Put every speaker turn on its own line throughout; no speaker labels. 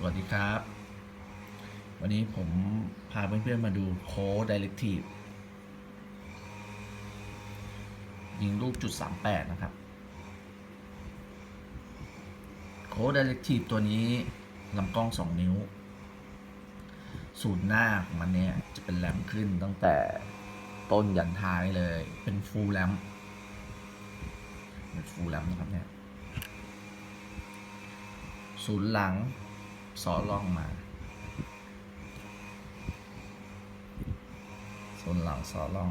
สวัสดีครับ วันนี้ผมพาเพื่อนๆมาดูโค้ด Directive ยิงลูกจุด 38 นะครับ โค้ด Directive ตัวนี้ลำกล้อง 2 นิ้วศูนย์หน้าของมันเนี่ย จะเป็นแรมขึ้นตั้งแต่ต้นยันท้ายเลย เป็นฟูลแรมเป็นฟูลแรมนะครับเนี่ยศูนย์หลัง สอล่องมาศูนหลังสอล่อง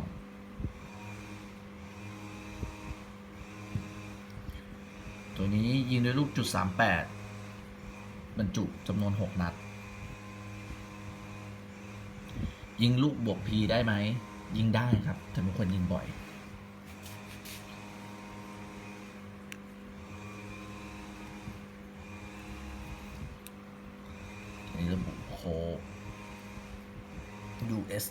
ตัวนี้ยิงด้วยลูกจุด38บรรจุจำนวน6นัด ยิงลูกบวกพีได้ไหม ยิงได้ครับแต่ไม่ควรยิงบ่อย นี้ระบุโค US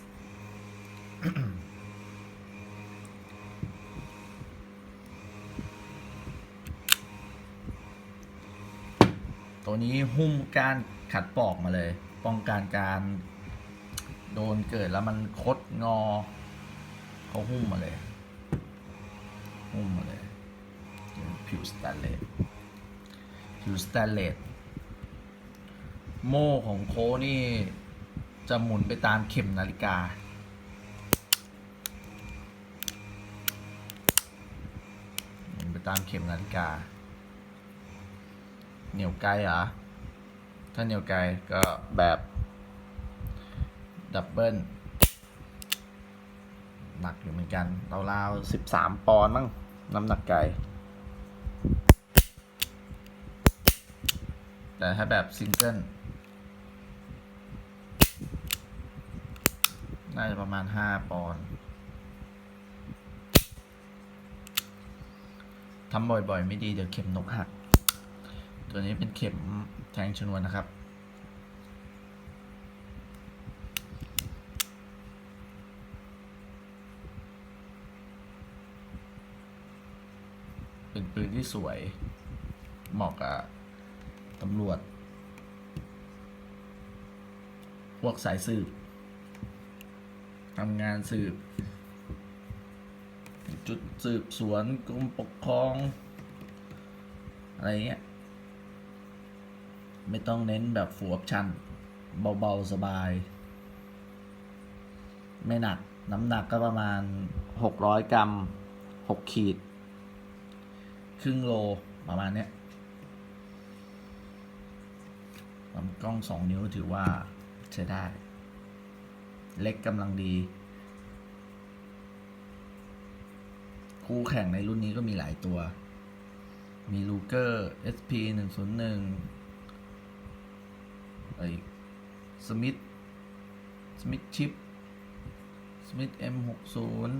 ตัวนี้หุ้มการขัดปอกมาเลย ป้องกันการโดนเกิดแล้วมันคดงอ เขาหุ้มมาเลย หุ้มมาเลย ผิวสแตนเลสผิวสแตนเลส โม่ของโค้นี่ จะหมุนไปตามเข็มนาฬิกา หมุนไปตามเข็มนาฬิกา เหนียวไกลเหรอ ถ้าเหนียวไกลก็แบบ ดับเบิลหนักอยู่เหมือนกันราวๆสิบสามปอนด์มั้งน้ำหนักไก่แต่ถ้าแบบซิงเกิล น่าจะประมาณห้าปอนด์ทำบ่อยๆ ไม่ดีเดี๋ยวเข็มนกหัก ตัวนี้เป็นเข็มแทงชนวนนะครับ เป็นปืนที่สวย เหมาะกับตำรวจ พวกสายสืบ ทำงานสืบ จุดสืบสวนกรมปกครอง อะไรเงี้ย ไม่ต้องเน้นแบบฟูออปชั่นเบาๆ สบาย ไม่หนัก น้ำหนักก็ประมาณ 600 กรัม 6 ขีด ครึ่งโลประมาณเนี้ยลำกล้อง 2 นิ้วถือว่าใช้ได้ เล็กกำลังดี คู่แข่งในรุ่นนี้ก็มีหลายตัว มีลูเกอร์ SP 1 0 1ไอ้สมิธสมิธชิปสมิธ M60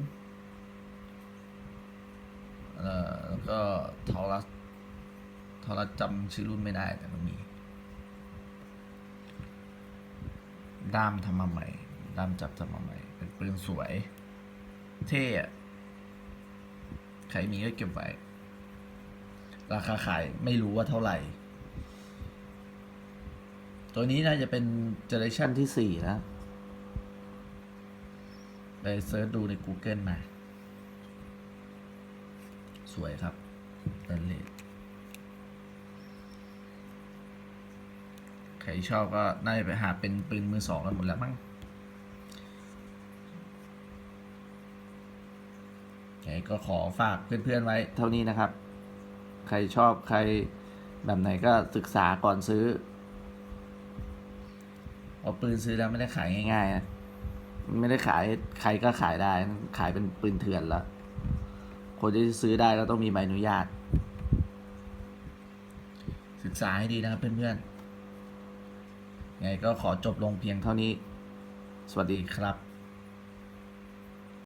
แล้วก็ทอรัสทอรัสจำชื่อรุ่นไม่ได้แต่ก็มี ด้ามทำมาใหม่ ด้ามจับทำมาใหม่ เป็นปืนสวย เท่อะใครมีก็เก็บไว้ ราคาขายไม่รู้ว่าเท่าไหร่ ตัวนี้น่าจะเป็นเจเนอเรชันที่สี่แล้วไปเซิร์ชดูใน Google มา สวยครับเันเลสใครชอบก็น่าจะไปหาเป็นปืนมือสองกันหมดแล้วมั้งไง ก็ขอฝากเพื่อนๆไว้ เท่านี้นะครับ ใครชอบใครแบบไหนก็ศึกษาก่อนซื้อเพราะปืนซื้อแล้วไม่ได้ขายง่ายๆนะไม่ได้ขายใครก็ขายได้ ขายเป็นปืนเถื่อนแล้ว คนที่ซื้อได้ก็ต้องมีใบอนุญาต ศึกษาให้ดีนะครับเพื่อนๆไงก็ขอจบลงเพียงเท่านี้ สวัสดีครับ